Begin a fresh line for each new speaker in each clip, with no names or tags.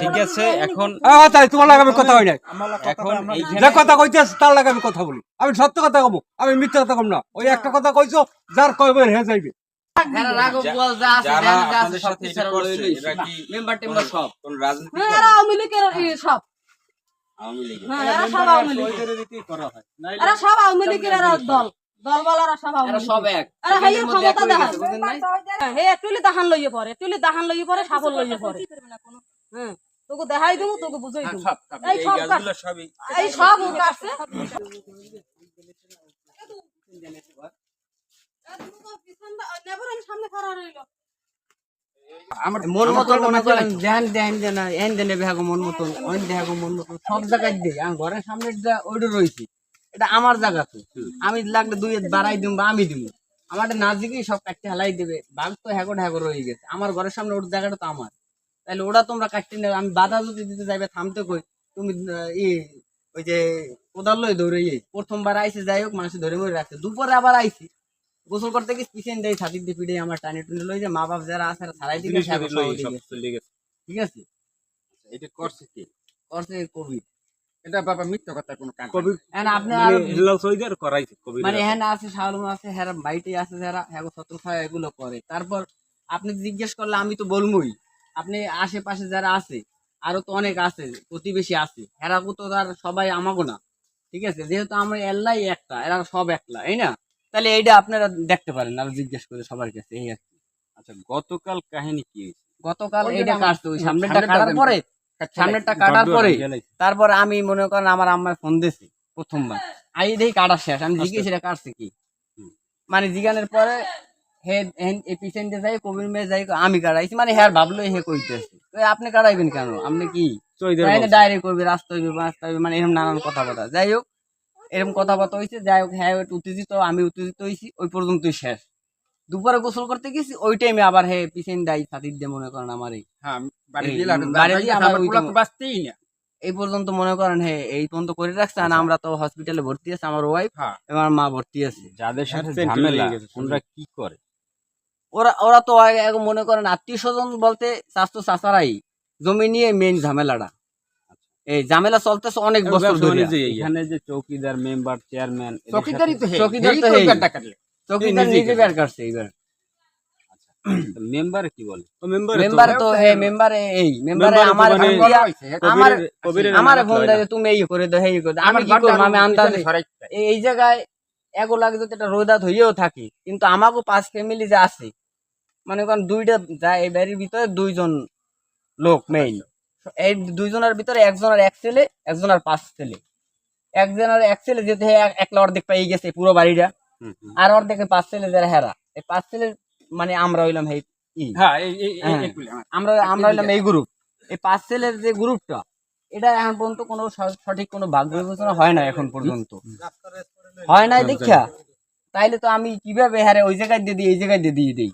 ঠিক আছে এখন
তাই তোমার লাগে আমি কথা হয় নাই।
এখন
যে কথা কইতেছ তার লাগে আমি কথা বলি। আমি সত্য কথা কব আমি মিথ্যা কথা কম না। ওই একটা কথা কইছো যার কইবে হে যাইবে।
সব
দল।
এক।
হাইয়ের ক্ষমতা
হয়ে?
হ্যাঁ, হে দাহান লইয়ে পড়ে একটুলি দাহান লইয়ে পড়ে সাফল লইয়ে পড়ে। হ্যাঁ তোকে দেখাই দেবো তোকে বুঝাই দেবো। এই সব
সবই
এই সব ও কাটছে। সামনে খাড়া রইল
আমার মন মতন মনে করেন। ধ্যান ধ্যান দেন এন দেনে বেহাগো মন মতন ওইন দেহাগো মন মতন। সব জায়গায় দিই আমি ঘরের সামনে যা ওইটা রয়েছি এটা আমার জায়গা তো। আমি লাগলে দুই হাত বাড়াই দিব বা আমি দিব আমার না দিকেই সব কাটতে হালাই দেবে। বাঘ তো হ্যাগো হ্যাগো রয়ে গেছে। আমার ঘরের সামনে ওর জায়গাটা তো আমার। তাহলে ওরা তোমরা কাটতে নেবে। আমি বাধা যদি দিতে যাইবে থামতে কই? তুমি ই ওই যে কোদাল লই দৌড়ে ইয়ে প্রথমবার আইসে যাই হোক মানুষ ধরে মরে রাখছে। দুপুরে আবার আইছি গোসল করতে গিয়ে পিছন দেয় ছাতি দিয়ে পিড়ে আমার টানে টুনে লই যে মা বাপ যারা আছে ছাড়াই দিকে। ঠিক আছে?
এটা করছে কি?
করছে কোভিড
এটা বাবা মিথ্যা কথা কোনো কাজ
কবি
আপনি
মানে
আর
হিল্লাল সৈদার করাইছে কবির
মানে হ্যাঁ আছে শাহরুম আছে হ্যাঁ বাইটে আছে যারা হ্যাঁ সত্তর এগুলো করে। তারপর আপনি জিজ্ঞেস করলে আমি তো বলবই। আপনি আশেপাশে যারা আছে আরও তো অনেক আছে প্রতিবেশী আছে এরা তো তার সবাই আমাগো না ঠিক আছে? যেহেতু আমরা এল্লাই একটা এরা সব একলা এই না? তাহলে এইটা আপনারা দেখতে পারেন আরও জিজ্ঞেস করে সবার কাছে এই আর কি।
আচ্ছা গতকাল কাহিনী কি হয়েছে?
গতকাল এইটা কাটতো ওই সামনেরটা
সামনেরটা
কাটার পরে সামনেরটা কাটার পরে তারপর আমি মনে করেন আমার আম্মায় ফোন দিছি প্রথমবার। আই দেখি কাটা শেষ আমি জিজ্ঞেস এটা কাটছে কি? মানে জিজ্ঞানের পরে এই যাই কবির মেয়ে যাই আমি কাটাইছি মানে হ্যাঁ ভাবলো হে কইতেছে। আপনি কেন? আপনি কি? ডাইরেক্ট করবে রাস্তা হইবে রাস্তা হইবে মানে এরকম নানান কথাবার্তা। যাই হোক এরকম কথাবার্তা হয়েছে যাই হোক হ্যাঁ উত্তেজিত আমি উত্তেজিত হয়েছি ওই পর্যন্তই শেষ। দুপুরে গোসল করতে গেছি ওই টাইমে আবার হে পিছনে দাই ছাতির দিয়ে মনে করেন আমার এই
হ্যাঁ
এই, দিয়ে পর্যন্ত মনে করেন হে এই পর্যন্ত করে রাখছে আর আমরা তো হসপিটালে ভর্তি আছে আমার ওয়াইফ
হ্যাঁ।
এবং আমার মা ভর্তি আছে।
যাদের সাথে ঝামেলা ওরা কি করে?
ওরা ওরা তো মনে করেন আত্মীয় স্বজন বলতে স্বাস্থ্য চাচারাই। জমি নিয়ে মেইন ঝামেলাটা। এই ঝামেলা চলতেছে অনেক বছর ধরে।
এখানে যে চৌকিদার মেম্বার চেয়ারম্যান
চকিদারি তো
চৌকিদার তো চৌকিদার নিজে বের করছে এইবার
মেম্বার কি বলে?
মেম্বার তো। হে মেম্বার এই মেম্বারে আমার
মানে-
আমার আমার
নাম
ফোন দেয় তুমি এই করে দাও এই করে আমি কি করব? আমি আন্দাজে এই জায়গায় এগো লাগে যদি এটা রোদাত হইয়াও থাকি কিন্তু আমাকেও পাঁচ ফ্যামিলি যে আছে মানে কারণ দুইটা যা এই বাড়ির ভিতরে দুইজন লোক মেইন এই দুইজনের ভিতরে একজনের এক ছেলে একজনের পাঁচ ছেলে একজনের এক ছেলে যেতে একলা অর্ধেক পেয়ে গেছে পুরো বাড়িটা। আর অর্ধেকে পাঁচ ছেলে যারা হেরা এই পাঁচ ছেলে মানে আমরা হইলাম এই
হ্যাঁ
হ্যাঁ।
আমার।
আমরা আমরা হইলাম এই গ্রুপ এই পাঁচ ছেলের যে গ্রুপটা এটা এখন পর্যন্ত কোনো সঠিক কোনো ভাগ বিবেচনা হয় না এখন পর্যন্ত। হয় নাই দেখা তাইলে তো আমি কীভাবে হারে ওই জায়গায় দিয়ে দিই, এই জায়গায় দিয়ে দিয়ে দিই?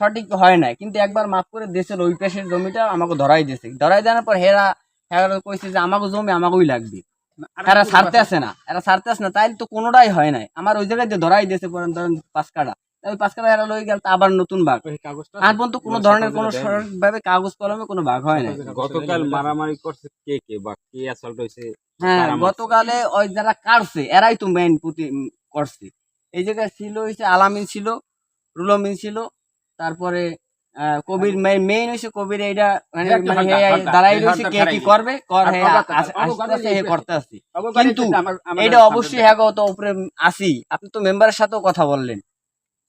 সঠিক হয় নাই। কিন্তু একবার মাফ করে দেশের ওই পাশের জমিটা আমাকে ধরাই দিয়েছে। ধরাই দেওয়ার পর হেরা হেরা কইছে যে আমাকে জমি আমাকেই লাগবে। এরা ছাড়তে আসে না এরা সারতে আসে না। তাইলে তো কোনোটাই হয় নাই। আমার ওই জায়গায় দিয়ে ধরাই দিয়েছে, ধরেন পাঁচ কাটা ওই পাঁচ কাটা হেরা লই গেল আবার নতুন ভাগ আর পর্যন্ত কোনো ধরনের কোনো সঠিকভাবে কাগজ কলমে কোনো ভাগ হয় না
গতকাল মারামারি করছে কে কে? বা কে অ্যাসল্ট হয়েছে?
হ্যাঁ গতকালে ওই যারা কাটছে এরাই তো মেইন প্রতি করছে। এই জায়গায় ছিল হয়েছে আলামিন ছিল রুলমিন ছিল তারপরে আহ, কবির মেইন হয়েছে কবির এইটা মানে মানে দাঁড়াই রয়েছে কে কি করবে? কর হে করতে আসি। কিন্তু
সামনে
অবশ্যই। হ্যাঁ তো উপরে আসি। আপনি তো মেম্বারের সাথেও কথা বললেন।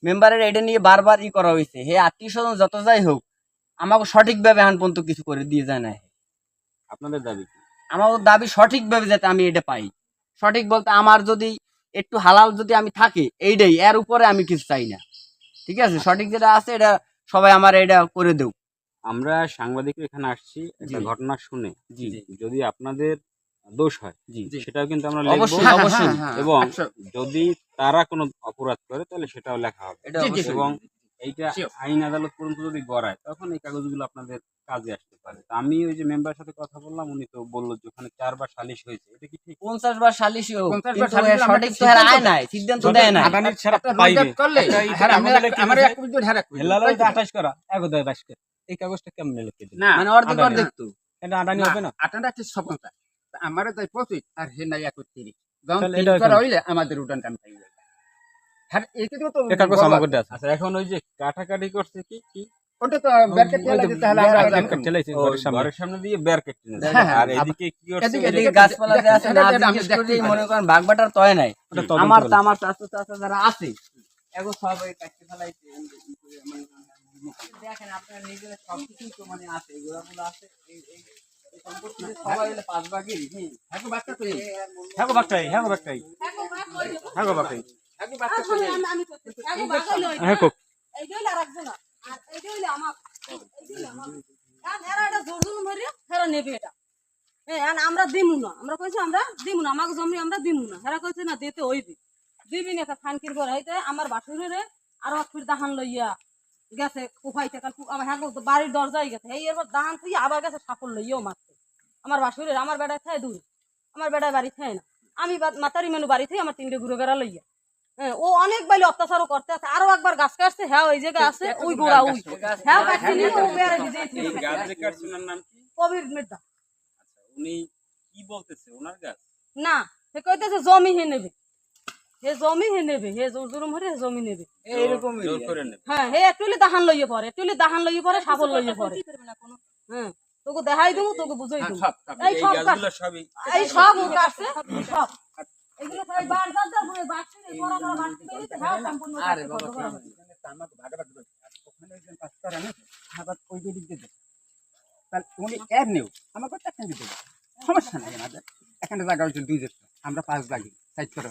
মেম্বারের এটা নিয়ে বারবার ই করা হয়েছে হে আত্মীয় স্বজন যত যাই হোক আমাকে সঠিকভাবে এখন পর্যন্ত কিছু করে দিয়ে যায় না
আপনাদের দাবি?
আমার দাবি সঠিকভাবে যাতে আমি এটা পাই। সঠিক বলতে আমার যদি একটু হালাল যদি আমি থাকি এইটাই। এর উপরে আমি কিছু চাই না। ঠিক আছে? সঠিক যেটা আছে এটা সবাই আমার এটা করে দেও
আমরা সাংবাদিক এখানে আসছি একটা ঘটনা শুনে।
জি।
যদি আপনাদের দোষ হয়। সেটাও কিন্তু আমরা লিখব।
হ্যাঁ,
হ্যাঁ,
হ্যাঁ,
এবং
যদি তারা কোনো অপরাধ করে তাহলে সেটাও লেখা হবে। এবং এইটা আইন আদালত পর্যন্ত যদি গড়ায় তখন এই কাগজগুলো আপনাদের কাজে আসতে পারে। আমি ওই যে মেম্বার সাথে কথা বললাম উনি তো বলল যে ওখানে চারবার সালিশ হয়েছে। এটা কি ঠিক?
পঞ্চাশ বার সালিশ সঠিক তো আয় নাই সিদ্ধান্ত দেয় না
আদানির ছাড়া পাইবে।
আমার এক হ্যাঁ
করা 11 22 এই কাগজটা কেমন
না
মানে অর্ধেক অর্ধেক তো।
এটা আদানি হবে না?
আটানটা 56 আমার তাই পঁচিশ আর হে নাই একত্রিশ যখন আমাদের উঠান টান পাই আর তো
আচ্ছা, এখন ওই যে কাটাকাটি করছে কি? কি?
তো
সামনে।
দিয়ে
হ্যাঁ, হ্যাঁ,
এদিকে
গাছপালা মনে করেন তয় নাই। তো আমার যারা আছে মানে আছে এগুলো আছে
আমার। দিমু না আমরা কইছি আমরা দিমু না আমাকে জমি আমরা দিমু না হেরা কইছে না দিতে হইবে দিবি না খানকির ঘর হইতে আমার বাসুরে আর ফির দাহান লইয়া গেছে কুফাইতে কাল আমার হ্যাঁ বাড়ির দরজায় গেছে এই এরপর দাহান তুই আবার গেছে সাফল লইয়াও মারতে আমার বাসুরের আমার বেড়ায় খায় দূর আমার বেড়ায় বাড়ি খায় না। আমি মাতারি মেনু বাড়ি থেকে আমার তিনটে ঘুরে বেড়া লইয়া। হ্যাঁ, ও অনেক বাইলে অত্যাচারও করতে আছে। আরও একবার গাছ কাটছে হ্যাঁ ওই জায়গায় আছে ওই গোড়া ওই। হ্যাঁ কাটছে। ও বেড়ে
নাম কি?
কবির মির্জা
উনি কি বলতেছে? ওনার গাছ?
না সে কইতেছে জমি হে নেবে। হে জমি হে নেবে হে জোর হরে জমি নেবে।
জোর
হ্যাঁ হে একটুলি দাহান লইয়ে পড়ে একটুলি দাহান লইয়ে পড়ে সাফল লইয়ে পড়ে। হ্যাঁ। তোকে দেখাই দেবো তোকে বুঝাই
হ্যাঁ,
দেবো। এই সব
সবই
এই সব কাটছে সব এগুলো সবাই করে বড় বড় বাড়ছে পেরিতে হ্যাঁ সম্পূর্ণ
আরে বাবা।
আর ওখানে একজন করে আবার ওই দিক দিয়ে দেবে। তাহলে উনি এর নেও, দিতে হবে। সমস্যা নাই আমাদের। এখানে জায়গা হচ্ছে দুই দেড়শো, আমরা পাঁচ লাগি, সাইড করে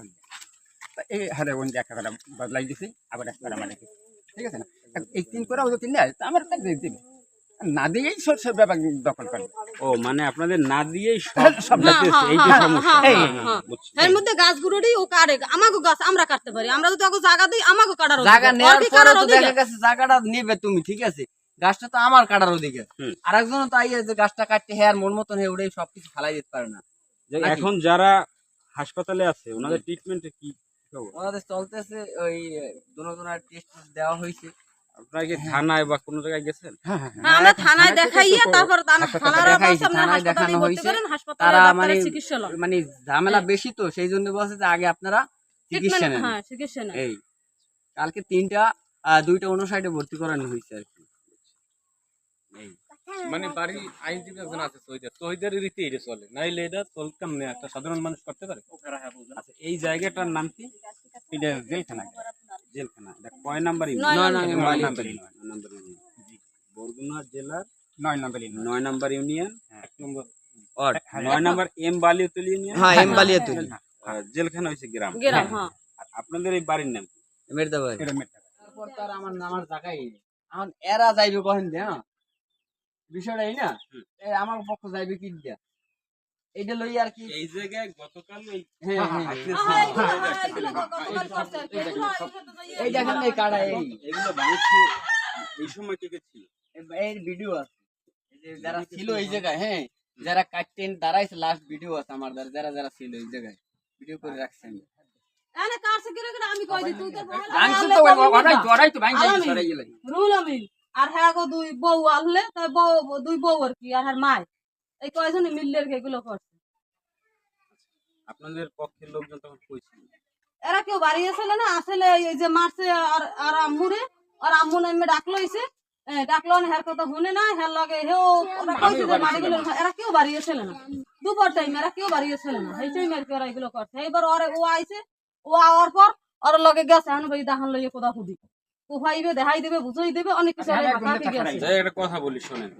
এই হারে একটা করে বদলাই দিছি, আবার একটা করে মানে ঠিক আছে না? এই তিন করে যদি নেয়, তা আমার দিবে। না দিয়েই সব ব্যাপার দখল করবে।
ও মানে আপনাদের না দিয়েই সব সমস্যা।
এর মধ্যে গাছগুলোরই ও আমাকে গাছ আমরা কাটতে পারি আমরা যদি ওকে জায়গা দিই আমাকে কাটার
জায়গা নেওয়ার পরে তো দেখা গেছে জায়গাটা নিবে তুমি ঠিক আছে? গাছটা তো আমার কাটার অধিকার।
হুম।
আর তো আইয়ে যে গাছটা কাটতে হ্যাঁ আর মন মতন হয়ে উড়ে সবকিছু ফালাই দিতে পারে না।
এখন যারা হাসপাতালে আছে ওনাদের ট্রিটমেন্টে কি
ওনাদের চলতেছে ওই দুনো দুনার টেস্ট দেওয়া হয়েছে।
আপনারা কি থানায় বা কোনো জায়গায় গেছেন?
হ্যাঁ, হ্যাঁ, হ্যাঁ।
হ্যাঁ, আমরা থানায় দেখাইয়া তারপর থানার
দেখানো হয়েছে। তারা মানে
চিকিৎসা
মানে ঝামেলা বেশি তো সেই জন্য বলছে যে আগে আপনারা চিকিৎসা নেন।
হ্যাঁ চিকিৎসা নেন।
এই কালকে তিনটা আহ, দুইটা অন্য সাইডে ভর্তি করানো হয়েছে আর কি।
মানে বাড়ি আইনজীবী একজন আছে শহীদের। শহীদের রীতি এটা চলে। নাইলে এটা চল কেমনে একটা সাধারণ মানুষ করতে পারে।
আচ্ছা এই জায়গাটার নাম কি?
এটা জেলখানা।
জেলখানা এটা কয় নাম্বার
নয় নম্বর।
বরগুনা জেলার
নয় নম্বর ইউনিয়ন।
নয় নাম্বার ইউনিয়ন।
এক নম্বর।
নয় নাম্বার এম বালিউতুল ইউনিয়ন।
হ্যাঁ এম বালিয়াতুল।
জেলখানা। হয়েছে গ্রাম।
গেরাম হ্যাঁ।
আর আপনাদের এই বাড়ির নাম
মেরদাবাদ
এটা।
তারপর তার আমার নামার জায়গায় এখন এরা যাইবে কহেন দে হ্যাঁ। বিষয়টা এই না? আমার পক্ষ যাইবে কি দিয়া এইটা লই আর কি
এই জায়গায় গতকাল এই
হ্যাঁ হ্যাঁ
ইয়ে-
দেখেন এই কাটা এই
এগুলো ভাঙছে এই সময় কে কে ছিল
এই ভিডিও আছে। এই যে যারা ছিল এই জায়গায় হ্যাঁ যারা কাটতেন দাঁড়াইছে লাস্ট ভিডিও আছে আমার দ্বারা যারা যারা ছিল এই জায়গায়। ভিডিও করে রাখছি আমি।
এনে কাটছে কিরে কিরে আমি কই দিই, তুই তো।
ভাঙছে তো ওরাই
না।
তো- ভাঙছে।
রুহুল আমিন। আর হ্যাঁ গো দুই বউ আনলে তাই বউ দুই বউ আর কি আর হ্যাঁ মায় এই কয়জনে মিললে এগুলো করছে?
আপনাদের পক্ষের লোকজন তখন কইছিল
এরা কেউ বাড়ি আসলে না আসলে এই যে মারছে আর আর আম্মুরে আর আম্মু নামে ডাকলো এসে। ডাকলো না হের কথা শুনে না হের লগে হেও ওরা কইছে যে মারি গেল এরা কেউ বাড়ি আসলে না। দুপুর টাইম এরা কেউ বাড়ি আসলে না এই টাইম আর কি ওরা এগুলো করছে। এইবার ওরে ও আইছে ও আওয়ার পর ওর লগে গেছে এখন ভাই দাহান লইয়ে কোদা খুদি কুফাইবে দেখাই দেবে বুঝাই দেবে অনেক কিছু
যাই একটা কথা বলি শোনেন।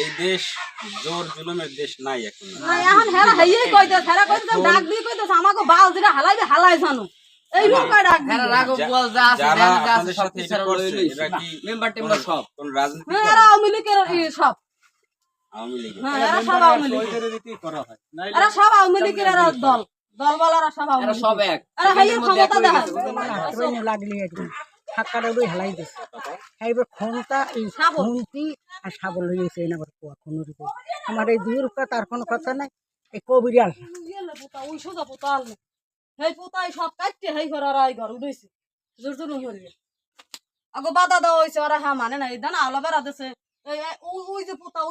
এই দেশ জোর জুলুমের দেশ নাই এখন।
এখন হেরা হাইয়েই কইতে হেরা কইতে ডাক দিয়ে কইতেছে আমাকে বাল হালাইবে হালাই জানো। এই কয় ডাক
হ্যাঁ
যা-
বল যা আছে যা আছে সব
করছে, এরা কি
মেম্বার টেম্বার সব।
কোন রাজনীতি
হ্যাঁ? এরা আওয়ামী লীগের সব।
আওয়ামী লীগের।
হ্যাঁ এরা সব আওয়ামী লীগ
করা হয়।
এরা সব আওয়ামী লীগের এরা দল। দলওয়ালারা সব আওয়ামী
এরা
লীগ।
সব এক।
এরা হাইয়ের ক্ষমতা
হয়ে গেছে,
লাগলি হেলাই দিছে।
শাবল।
আর তার কোনো কথা নাই এই কবিরাল
পুতা, ওই সোজা পুতা আনলে। হেই হেই বাধা দেওয়া হয়েছে ওরা হ্যাঁ মানে না এই দানা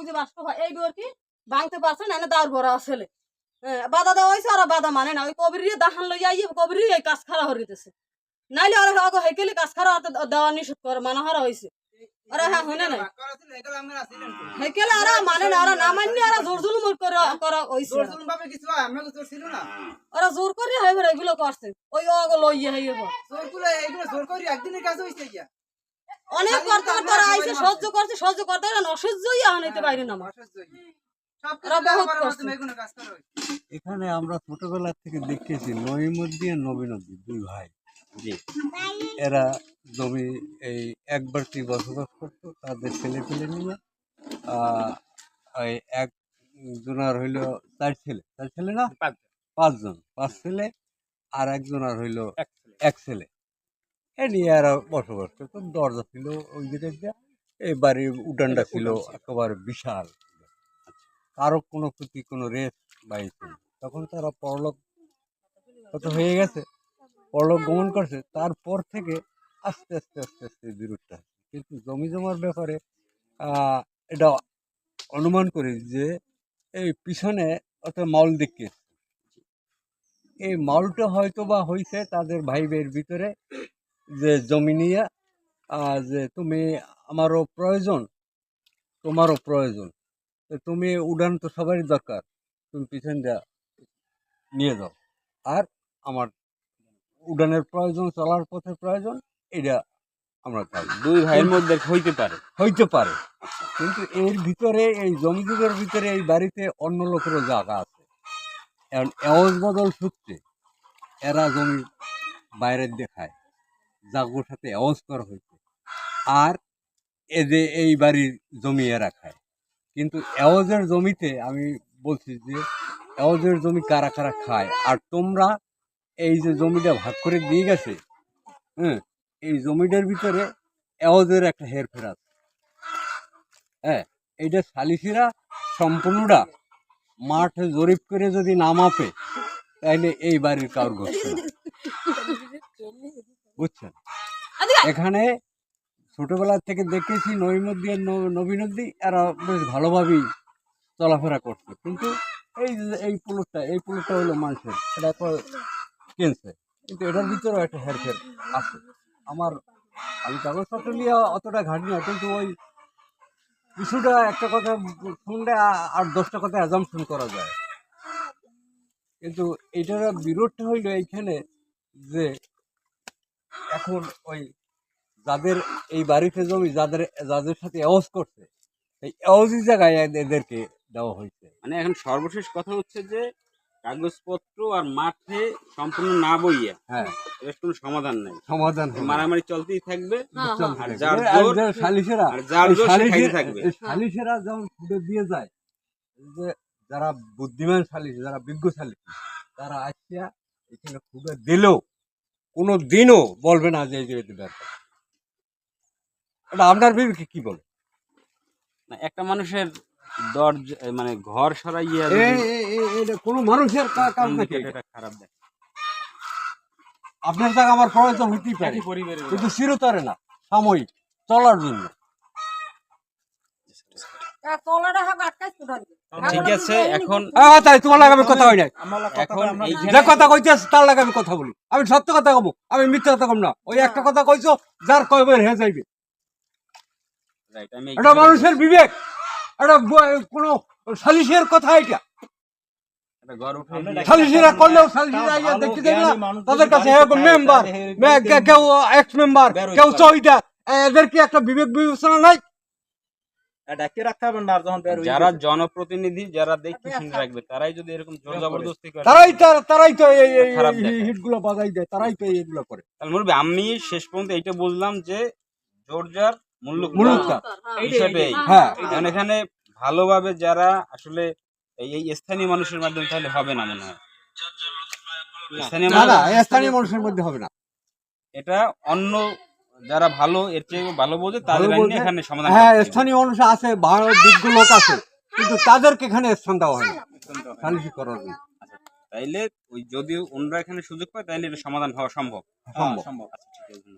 যে হয় এই কি? ভাঙতে পারছে না দাঁড় ভরা হ্যাঁ বাধা দেওয়া হয়েছে ওরা বাধা মানে না ওই কবির দাহান লইয়া কবির কাজ খারা হরিতেছে নাইলে ওরা আগে হেকেলে কাজ খারা দেওয়া নিষেধ করে মানা হারা হয়েছে ওরা হ্যাঁ নাই? হেকেলে ওরা মানে না ওরা না মাননি ওরা জোর জুলুম করা করা হয়েছে ওরা জোর করে হইবে এগুলো করছে। ওই অগো লইয়ে হইবে। অনেক করতে করতে ওরা আইসে সহ্য করছে সহ্য করতে ওরা অসহ্যই আনাইতে পারে না আমার।
এখানে আমরা ছোটবেলা থেকে দেখেছি নইমদ্দি আর নবীনদ্দি দুই ভাই।
জি।
এরা জমি এই একবারটি বসবাস করতো তাদের ছেলে পেলে নিয়ে এই এক জনার হইল চার ছেলে। চার ছেলে না? পাঁচজন। পাঁচ ছেলে আর একজনার হইল এক ছেলে। এ নিয়ে এরা বসবাস করতো। দরজা ছিল ওই দিকে এই বাড়ির উঠানটা ছিল একেবারে বিশাল। কারও কোনো প্রতি কোনো রেস বাইছে তখন তারা পরলোক কত হয়ে গেছে। পরলোক গমন করছে, তারপর থেকে আস্তে আস্তে আস্তে আস্তে বিরোধটা। কিন্তু জমি জমার ব্যাপারে এটা অনুমান করি যে, এই পিছনে অর্থাৎ মাউল দেখে এই মাউলটা হয়তো বা হয়েছে তাদের ভাই ভাইয়ের ভিতরে যে জমি নিয়ে যে তুমি আমারও প্রয়োজন, তোমারও প্রয়োজন তুমি উড়ান তো সবারই দরকার, তুমি পিছন দিয়া নিয়ে যাও। আর আমার উড়ানের প্রয়োজন চলার পথে প্রয়োজন এটা আমরা চাই।
দুই ভাইয়ের মধ্যে হইতে পারে।
হইতে পারে। কিন্তু এর ভিতরে এই জমিযুগের ভিতরে এই বাড়িতে অন্য লোকেরও জায়গা আছে। এখন এওজ বদল সূত্রে এরা জমি বাইরের দেখায় জাগোর সাথে এওজ করা হয়েছে। আর এদের এই বাড়ির জমি এরা খায়। কিন্তু এওজের জমিতে আমি বলছি যে এওজের জমি কারা কারা খায়? আর তোমরা এই যে জমিটা ভাগ করে দিয়ে গেছে হ্যাঁ এই জমিটার ভিতরে এওজের একটা হেরফের আছে। হ্যাঁ এইটা সালিসিরা সম্পূর্ণটা মাঠে জরিপ করে যদি না মাপে, তাহলে এই বাড়ির কারোর ঘটছে বুঝছেন? এখানে ছোটবেলা থেকে দেখেছি নৈমদ্দি আর নবীনদ্দি এরা বেশ ভালোভাবেই চলাফেরা করছে কিন্তু এই এই পুলুরটা এই পুলুরটা হলো মানুষের। এটা কিনছে। কিন্তু এটার ভিতরেও একটা হেরফের আছে। আমার আমি কাগজপত্র নিয়ে অতটা ঘাটি না, কিন্তু ওই কিছুটা একটা কথা শুনলে আর দশটা কথা অ্যাজামশন করা যায়। কিন্তু এটার বিরোধটা হইল এইখানে যে এখন ওই যাদের এই বাড়িতে জমি যাদের যাদের সাথে এওজ করছে, এই এওজি জায়গায় এদেরকে দেওয়া হয়েছে।
মানে এখন সর্বশেষ কথা হচ্ছে যে কাগজপত্র আর মাঠে সম্পূর্ণ না বইয়া
হ্যাঁ।
এর কোনো সমাধান নাই।
সমাধান
মারামারি চলতেই থাকবে।
হ্যাঁ, হ্যাঁ।
যার জোর-
সালিশেরা
আর যার জোর সে থাকবে।
সালিশেরা যেমন ছুটে দিয়ে যায় এই যে যারা বুদ্ধিমান সালিশ যারা বিজ্ঞ সালিশ তারা আসিয়া এখানে খুঁড়ে দিলেও কোনো দিনও বলবে না যে এই যে এটা ব্যাপার এটা আপনার বিবেকে কি বলে?
না, একটা মানুষের দরজা মানে ঘর সরাইয়া
কোনো মানুষের কাজ নাকি এটা?
এটা খারাপ
আপনার জায়গা আমার প্রয়োজন পারে। কিন্তু চিরতরে না সাময়িক চলার জন্য।
তলাটা হাক আটকাইছে
ঠিক আছে এখন
তাই তোমার লাগে আমি কথা হয় নাই।
এখন
যে কথা কইতেছ তার লাগে আমি কথা বলি। আমি সত্য কথা কব আমি মিথ্যা কথা কম না। ওই একটা কথা কইছো যার কয়বার হে যাইবে। এটা মানুষের বিবেক। এটা কোনো সালিশের কথা এটা।
একটা ঘর উঠে দিয়ে-
সালিশিরা করলেও সালিশিরা ইয়া দেখতে দেবে না। তাদের কাছে মেম্বার কেউ এক্স মেম্বার কেউ চহিদার এদের কি একটা বিবেক বিবেচনা নাই?
যারা জনপ্রতিনিধি যারা দেখতে শুনে রাখবে তারাই যদি এরকম জোর জবরদস্তি করে
তারাই তারাই তো এই
খারাপ
হিটগুলো বাজাই দেয় তারাই তো এইগুলো করে।
তাহলে আমি শেষ পর্যন্ত এইটা বুঝলাম যে জোরজার
হ্যাঁ।
কারণ এখানে ভালোভাবে যারা আসলে এই স্থানীয় মানুষের মাধ্যমে তাহলে হবে না মনে হয়। স্থানীয়
মানুষের মধ্যে হবে না।
এটা অন্য যারা ভালো এর চেয়ে ভালো বোঝে তাদের। এখানে সমাধান
হ্যাঁ স্থানীয় মানুষ আছে ভালো বিজ্ঞ লোক আছে কিন্তু তাদেরকে এখানে স্থান দেওয়া হয় না। করার জন্য।
তাইলে ওই যদি অন্যরা এখানে সুযোগ পায় তাহলে এটা সমাধান হওয়া সম্ভব।
সম্ভব
সম্ভব। আচ্ছা ঠিক আছে।